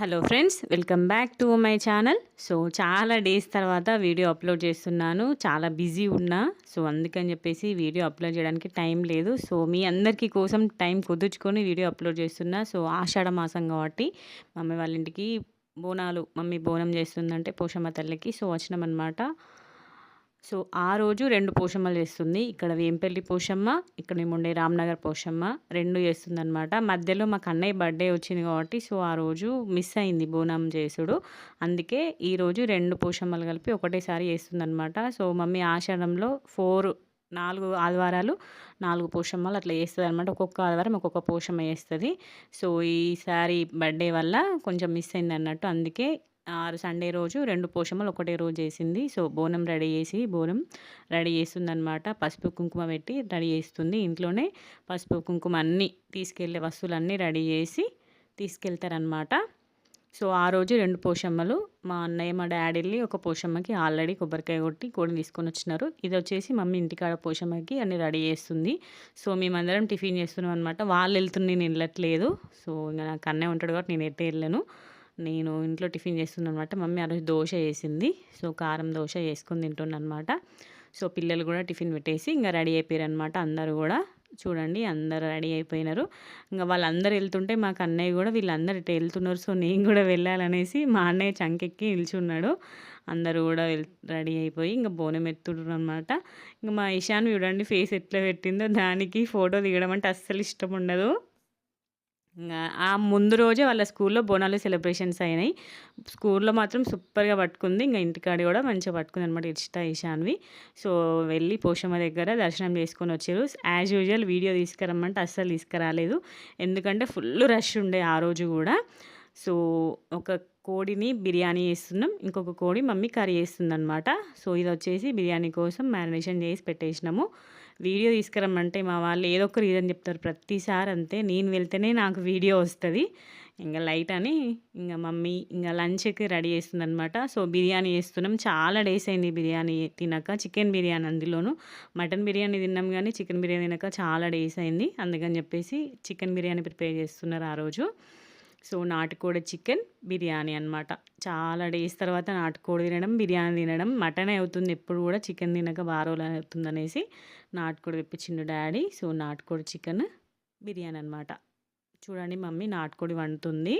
Hello friends welcome back to my channel. So చాలా days తర్వాత video upload చేస్తున్నాను. చాలా బిజీ ఉన్నా. సో అందుకని చెప్పేసి వీడియో అప్లోడ్ చేయడానికి టైం లేదు. సో మీ అందరికీ కోసం టైం కుదుర్చుకొని వీడియో అప్లోడ్ చేస్తున్నా. సో ఆషాఢ మాసం కాబట్టి మమ్మీ వాళ్ళ ఇంటికి బోనాలు మమ్మీ బోనం చేస్తుందంటే పోషమ్మ తల్లికి. సో వచ్చినామన్నమాట. సో ఆ రోజు రెండు పోషమ్మలు చేస్తుంది. ఇక్కడ వేంపల్లి పోషమ్మ ఇక్కడ మేము ఉండే రామ్నగర్ పోషమ్మ. రెండు చేస్తుందన్నమాట. మధ్యలో మాకు అన్నయ్య బర్త్డే వచ్చింది కాబట్టి సో ఆ రోజు మిస్ అయింది బోనం చేసుడు. అందుకే ఈరోజు రెండు పోషమ్మలు కలిపి ఒకటేసారి చేస్తుందన్నమాట. సో మమ్మీ ఆషాఢంలో ఫోర్ నాలుగు ఆదివారాలు నాలుగు పోషమ్మలు అట్లా చేస్తుంది అనమాట ఒక్కొక్క ఆదివారం ఒక్కొక్క పోషమ్మ వేస్తుంది సో ఈసారి బర్త్డే వల్ల కొంచెం మిస్ అయింది అన్నట్టు అందుకే సండే రోజు రెండు పోషమ్మలు ఒకటే రోజు చేసింది. సో బోనం రెడీ చేసి బోనం రెడీ చేస్తుంది అనమాట పసుపు కుంకుమ పెట్టి రెడీ చేస్తుంది. ఇంట్లోనే పసుపు కుంకుమ అన్నీ తీసుకెళ్ళే వస్తువులన్నీ రెడీ చేసి తీసుకెళ్తారనమాట సో ఆ రోజు రెండు పోషమ్మలు మా అన్నయ్య మా డాడీ వెళ్ళి ఒక పోషమ్మకి ఆల్రెడీ కొబ్బరికాయ కొట్టి కోడిని తీసుకొని వచ్చినారు. ఇది వచ్చేసి మమ్మీ ఇంటికాడ పోషమ్మకి అన్ని రెడీ చేస్తుంది. సో మేమందరం టిఫిన్ చేస్తున్నాం అనమాట వాళ్ళు వెళ్తుంది నేను వెళ్ళట్లేదు. సో ఇంకా నాకు అన్నయ్య ఉంటాడు కాబట్టి నేను ఎట్టే వెళ్ళాను. నేను ఇంట్లో టిఫిన్ చేస్తున్నాను అనమాట మమ్మీ ఆ రోజు దోశ వేసింది సో కారం దోశ వేసుకొని తింటున్నాను అనమాట సో పిల్లలు కూడా టిఫిన్ పెట్టేసి ఇంకా రెడీ అయిపోయారు అనమాట అందరూ కూడా. చూడండి అందరు రెడీ అయిపోయినారు. ఇంకా వాళ్ళందరూ వెళ్తుంటే మాకు అన్నయ్య కూడా వీళ్ళందరూ ఇటు వెళ్తున్నారు. సో నేను కూడా వెళ్ళాలనేసి మా అన్నయ్య చంకెక్కి నిల్చున్నాడు. అందరూ కూడా రెడీ అయిపోయి ఇంకా బోనం ఎత్తుడు అనమాట ఇంకా మా ఇషాన్ చూడండి ఫేస్ ఎట్లా పెట్టిందో. దానికి ఫోటో దిగడం అంటే అస్సలు ఇష్టం ఉండదు. ఆ ముందు రోజే వాళ్ళ స్కూల్లో బోనాలు సెలబ్రేషన్స్ అయినాయి. స్కూల్లో మాత్రం సూపర్గా పట్టుకుంది. ఇంకా ఇంటికాడ కూడా మంచిగా పట్టుకుంది అనమాట ఇష్ట ఇషాన్వి సో వెళ్ళి పోషమ్మ దగ్గర దర్శనం చేసుకొని వచ్చారు. యాజ్ యూజువల్ వీడియో తీసుకురమ్మంటే అస్సలు తీసుకురాలేదు. ఎందుకంటే ఫుల్ రష్ ఉండే ఆ రోజు కూడా. సో ఒక కోడిని బిర్యానీ చేస్తున్నాం. ఇంకొక కోడి మమ్మీ కర్రీ చేస్తుంది అనమాట సో ఇది వచ్చేసి బిర్యానీ కోసం మ్యారినేషన్ చేసి పెట్టేసినాము. వీడియో తీసుకురమ్మంటే మా వాళ్ళు ఏదో ఒక రీజన్ చెప్తారు. ప్రతిసారి అంతే నేను వెళ్తేనే నాకు వీడియో వస్తుంది. ఇంకా లైట్ అని ఇంకా మమ్మీ ఇంకా లంచ్కి రెడీ చేస్తుంది అనమాట సో బిర్యానీ చేస్తున్నాం. చాలా డేస్ అయింది బిర్యానీ తినక. చికెన్ బిర్యానీ అందులోను. మటన్ బిర్యానీ తిన్నాం కానీ చికెన్ బిర్యానీ తినక చాలా డేస్ అయింది. అందుకని చెప్పేసి చికెన్ బిర్యానీ ప్రిపేర్ చేస్తున్నారు ఆ రోజు. సో నాటుకోడి చికెన్ బిర్యానీ అనమాట చాలా డేస్ తర్వాత నాటుకోడి తినడం బిర్యానీ తినడం మటన్ అవుతుంది. ఎప్పుడు కూడా చికెన్ తినక బారోలు అవుతుంది అనేసి నాటుకోడి తెప్పించిండు డాడీ. సో నాటుకోడి చికెన్ బిర్యానీ అనమాట చూడండి మమ్మీ నాటుకోడి వండుతుంది.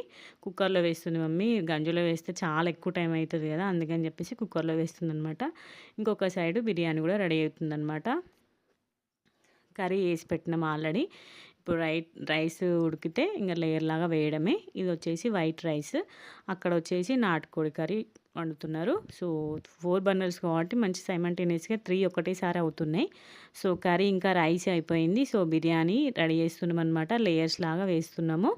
కుక్కర్లో వేస్తుంది మమ్మీ. గంజులో వేస్తే చాలా ఎక్కువ టైం అవుతుంది కదా అందుకని చెప్పేసి కుక్కర్లో వేస్తుంది అనమాట ఇంకొక సైడ్ బిర్యానీ కూడా రెడీ అవుతుంది అనమాట కర్రీ వేసి పెట్టినాం ఆల్రెడీ. ఇప్పుడు రైట్ రైస్ ఉడికితే ఇంకా లేయర్ లాగా వేయడమే. ఇది వచ్చేసి వైట్ రైస్. అక్కడ వచ్చేసి నాటుకోడి కర్రీ వండుతున్నారు. సో ఫోర్ బర్నర్స్ కాబట్టి మంచి సైమంటేనియస్గా త్రీ ఒకటేసారి అవుతున్నాయి. సో కర్రీ ఇంకా రైస్ అయిపోయింది. సో బిర్యానీ రెడీ చేస్తున్నాం అనమాట లేయర్స్ లాగా వేస్తున్నాము.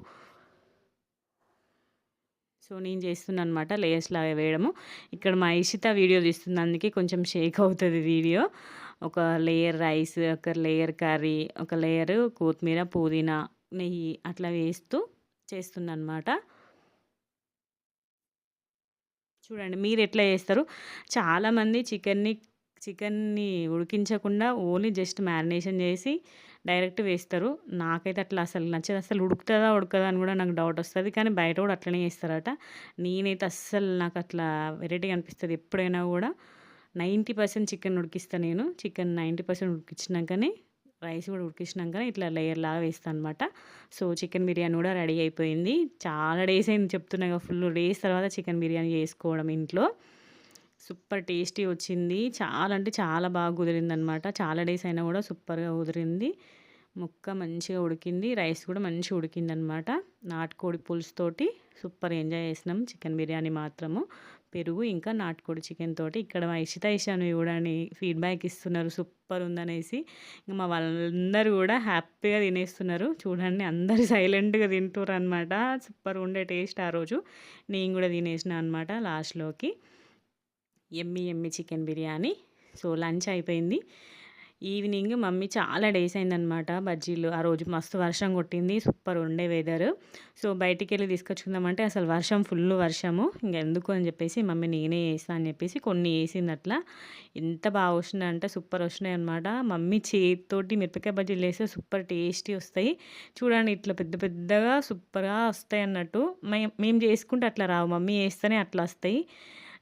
సో నేను చేస్తున్నాను అనమాట లేయర్స్ లాగా వేయడము. ఇక్కడ మా ఇషిత వీడియో తీస్తుంది. అందుకే కొంచెం షేక్ అవుతుంది వీడియో. ఒక లేయర్ రైస్ ఒక లేయర్ కర్రీ ఒక లేయర్ కొత్తిమీర పుదీనా నెయ్యి అట్లా వేస్తూ చేస్తుందన్నమాట. చూడండి మీరు ఎట్లా చేస్తారు? చాలామంది చికెన్ని చికెన్ని ఉడికించకుండా ఓన్లీ జస్ట్ మ్యారినేషన్ చేసి డైరెక్ట్ వేస్తారు. నాకైతే అట్లా అసలు నచ్చదు. అసలు ఉడుకుతుందా ఉడకదా అని కూడా నాకు డౌట్ వస్తుంది. కానీ బయట కూడా అట్లనే చేస్తారట. నేనైతే అస్సలు నాకు అట్లా వెరైటీగా అనిపిస్తుంది ఎప్పుడైనా కూడా. నైంటీ పర్సెంట్ చికెన్ ఉడికిస్తాను నేను. చికెన్ నైంటీ పర్సెంట్ ఉడికించినాకనే రైస్ కూడా ఉడికించినాకనే ఇట్లా లేయర్ లాగా వేస్తాను అనమాట సో చికెన్ బిర్యానీ కూడా రెడీ అయిపోయింది. చాలా డేస్ అయింది చెప్తున్నాగా ఫుల్ డేస్ తర్వాత చికెన్ బిర్యానీ చేసుకోవడం ఇంట్లో. సూపర్ టేస్టీ వచ్చింది. చాలా అంటే చాలా బాగా కుదిరింది అనమాట చాలా డేస్ అయినా కూడా సూపర్గా కుదిరింది. ముక్క మంచిగా ఉడికింది రైస్ కూడా మంచిగా ఉడికింది అనమాట నాటుకోడి పులుసుతోటి సూపర్ ఎంజాయ్ చేసినాం చికెన్ బిర్యానీ మాత్రము. పెరుగు ఇంకా నాటుకోడి చికెన్ తోటి. ఇక్కడ మా ఇషిత ఇషాను కూడా ఫీడ్బ్యాక్ ఇస్తున్నారు సూపర్ ఉందనేసి. ఇంకా మా వాళ్ళందరూ కూడా హ్యాపీగా తినేస్తున్నారు. చూడండి అందరు సైలెంట్గా తింటున్నారు అనమాట సూపర్ ఉండే టేస్ట్ ఆ రోజు. నేను కూడా తినేసిన అనమాట లాస్ట్లోకి ఎమ్మి ఎమ్మి చికెన్ బిర్యానీ. సో లంచ్ అయిపోయింది. ఈవినింగ్ మమ్మీ చాలా డేస్ అయిందనమాట బజ్జీలు. ఆ రోజు మస్తు వర్షం కొట్టింది. సూపర్ ఉండే వెదర్ సో బయటికి వెళ్ళి తీసుకొచ్చుకుందామంటే అసలు వర్షం ఫుల్ వర్షము. ఇంకెందుకు అని చెప్పేసి మమ్మీ నేనే వేస్తా అని చెప్పేసి కొన్ని వేసింది అట్లా ఎంత బాగా వస్తున్నాయి అంటే సూపర్ వస్తున్నాయి అనమాట మమ్మీ చేతితోటి మిరపకాయ బజ్జీలు వేస్తే సూపర్ టేస్టీ వస్తాయి. చూడండి ఇట్లా పెద్ద పెద్దగా సూపర్గా వస్తాయి అన్నట్టు. మేము చేసుకుంటే అట్లా రావు. మమ్మీ వేస్తేనే అట్లా వస్తాయి.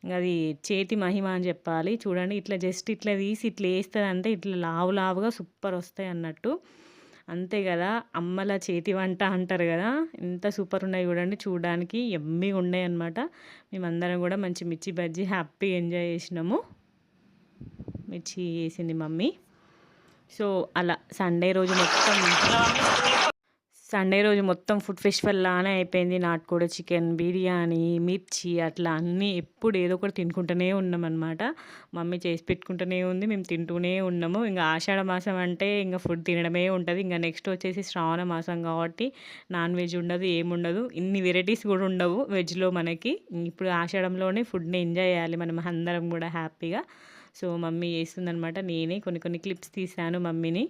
అది చేతి మహిమ అని చెప్పాలి. చూడండి ఇట్లా జస్ట్ ఇట్లా తీసి ఇట్లా వేస్తుంది అంటే ఇట్లా లావు లావుగా సూపర్ వస్తాయి అన్నట్టు. అంతే కదా అమ్మల చేతి వంట అంటారు కదా ఎంత సూపర్ ఉన్నాయి చూడండి. చూడడానికి ఎమ్మిగా ఉన్నాయి అనమాట మేమందరం కూడా మంచి మిర్చి బజ్జీ హ్యాపీగా ఎంజాయ్ చేసినాము. మిర్చి వేసింది మమ్మీ. సో అలా సండే రోజు మొత్తం సండే రోజు మొత్తం ఫుడ్ ఫెస్టివల్ లానే అయిపోయింది. నాటుకోడి చికెన్ బిర్యానీ మిర్చి అట్లా అన్నీ ఎప్పుడు ఏదో ఒకటి తినుకుంటూనే ఉన్నాం అనమాట మమ్మీ చేసి పెట్టుకుంటూనే ఉంది. మేము తింటూనే ఉన్నాము. ఇంకా ఆషాఢ మాసం అంటే ఇంకా ఫుడ్ తినడమే ఉంటుంది. ఇంకా నెక్స్ట్ వచ్చేసి శ్రావణ మాసం కాబట్టి నాన్ వెజ్ ఉండదు ఏముండదు. ఇన్ని వెరైటీస్ కూడా ఉండవు వెజ్లో మనకి. ఇప్పుడు ఆషాఢంలోనే ఫుడ్ని ఎంజాయ్ చేయాలి మనం అందరం కూడా హ్యాపీగా. సో మమ్మీ చేస్తుందనమాట నేనే కొన్ని కొన్ని క్లిప్స్ తీసాను మమ్మీని.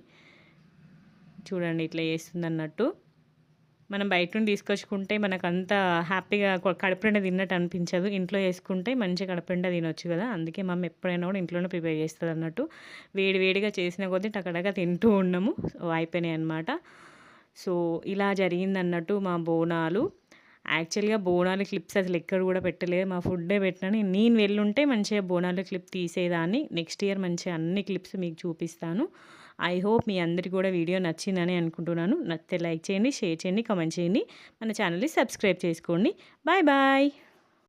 చూడండి ఇట్లా చేస్తుంది అన్నట్టు మనం బయట నుండి తీసుకొచ్చుకుంటే మనకు అంత హ్యాపీగా కడపండ తిన్నట్టు అనిపించదు. ఇంట్లో వేసుకుంటే మంచిగా కడుపుండ తినొచ్చు కదా. అందుకే మమ్మీ ఎప్పుడైనా కూడా ఇంట్లోనే ప్రిపేర్ చేస్తుంది అన్నట్టు. వేడి వేడిగా చేసిన కొద్దీ టకడగా తింటూ ఉన్నాము. అయిపోయినాయి అనమాట సో ఇలా జరిగిందన్నట్టు మా బోనాలు. యాక్చువల్గా బోనాలు క్లిప్స్ అసలు ఎక్కడ కూడా పెట్టలేదు. మా ఫుడ్డే పెట్టినాను నేను వెళ్ళుంటే మంచిగా బోనాలు క్లిప్ తీసేదాన్ని. నెక్స్ట్ ఇయర్ మంచిగా అన్ని క్లిప్స్ మీకు చూపిస్తాను. ఐ హోప్ మీ అందరికీ కూడా వీడియో నచ్చిందని అనుకుంటున్నాను. నచ్చితే లైక్ చేయండి షేర్ చేయండి కామెంట్ చేయండి. మన ఛానల్ని సబ్స్క్రైబ్ చేసుకోండి. Bye bye.